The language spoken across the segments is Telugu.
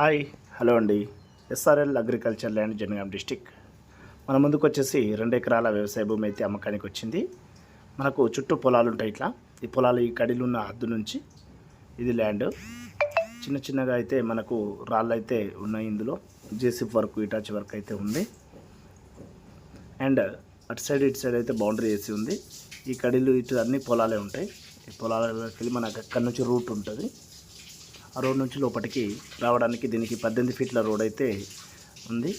హాయ్ హలో అండి. SRL agriculture land Jangaon district. మన ముందుకు వచ్చేసి రెండు ఎకరాల వ్యవసాయ భూమి అయితే అమ్మకానికి వచ్చింది. మనకు చుట్టూ పొలాలు ఉంటాయి ఇట్లా. ఈ పొలాలు ఈ కడిలు ఉన్న హద్దు నుంచి ఇది ల్యాండ్. చిన్న చిన్నగా అయితే మనకు రాళ్ళు అయితే ఉన్నాయి ఇందులో. జేసీఫ్ వర్క్ ఇటాచి వర్క్ అయితే ఉంది. అండ్ అటు సైడ్ ఇటు సైడ్ అయితే బౌండరీ వేసి ఉంది. ఈ కడిలు ఇటు అన్ని పొలాలే ఉంటాయి. ఈ పొలాలకి వెళ్ళి మనకు అక్కడి నుంచి రూట్ ఉంటుంది. ఆ రోడ్ నుంచి లోపలికి రావడానికి దీనికి పద్దెనిమిది ఫీట్ల రోడ్ అయితే ఉంది.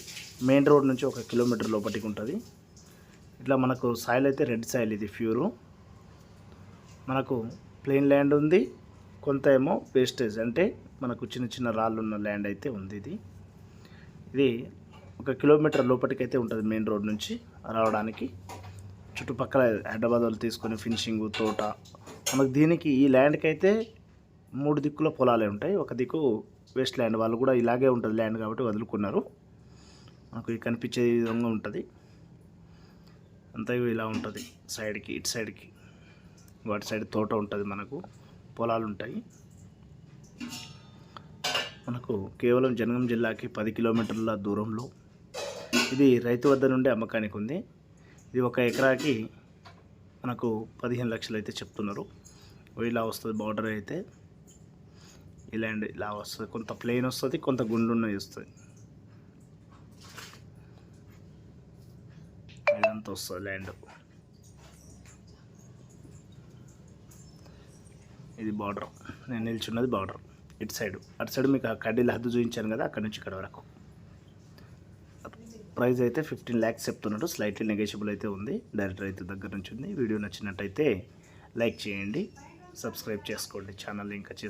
మెయిన్ రోడ్ నుంచి ఒక కిలోమీటర్ లోపలికి ఉంటుంది. ఇట్లా మనకు సాయిల్ అయితే రెడ్ సాయిల్ ఇది ప్యూరు మనకు ప్లెయిన్ ల్యాండ్ ఉంది. కొంత ఏమో వేస్టేజ్ అంటే మనకు చిన్న చిన్న రాళ్ళు ఉన్న ల్యాండ్ అయితే ఉంది ఇది. ఇది ఒక కిలోమీటర్ లోపలికి అయితే ఉంటుంది మెయిన్ రోడ్ నుంచి రావడానికి. చుట్టుపక్కల హైదరాబాద్ వాళ్ళు తీసుకొని ఫినిషింగ్ తోట. మనకు దీనికి ఈ ల్యాండ్కి అయితే మూడు దిక్కుల పొలాలే ఉంటాయి. ఒక దిక్కు వెస్ట్ ల్యాండ్ వాళ్ళు కూడా ఇలాగే ఉంటుంది ల్యాండ్ కాబట్టి వదులుకున్నారు. మనకు కనిపించే విధంగా ఉంటుంది. అంతా ఇలా ఉంటుంది. సైడ్కి ఇటు సైడ్కి వాటి సైడ్ తోట ఉంటుంది మనకు. పొలాలు ఉంటాయి. మనకు కేవలం జనగం జిల్లాకి పది కిలోమీటర్ల దూరంలో ఇది రైతు వద్ద నుండి అమ్మకానికి ఉంది. ఇది ఒక ఎకరాకి మనకు పదిహేను లక్షలు అయితే చెప్తున్నారు. ఇలా వస్తుంది బార్డర్ అయితే. ఈ ల్యాండ్ ఇలా వస్తుంది. కొంత ప్లెయిన్ వస్తుంది కొంత గుండున్నది వస్తుంది ఇదంతా వస్తుంది ల్యాండ్ ఇది బార్డర్ నేను నిల్చున్నది బార్డర్ ఇటు సైడ్ అటు సైడ్ మీకు ఆ కడ్డీల హద్దు చూపించాను కదా అక్కడ నుంచి ఇక్కడ వరకు. ప్రైస్ అయితే ఫిఫ్టీన్ ల్యాక్స్ చెప్తున్నాడు స్లైట్లీ నెగోషియబుల్ అయితే ఉంది. డైరెక్ట్ రైతు దగ్గర నుంచి ఉంది. వీడియో నచ్చినట్టయితే లైక్ చేయండి. సబ్స్క్రైబ్ చేసుకోండి. ఛానల్ ఇంకా చేసుకోండి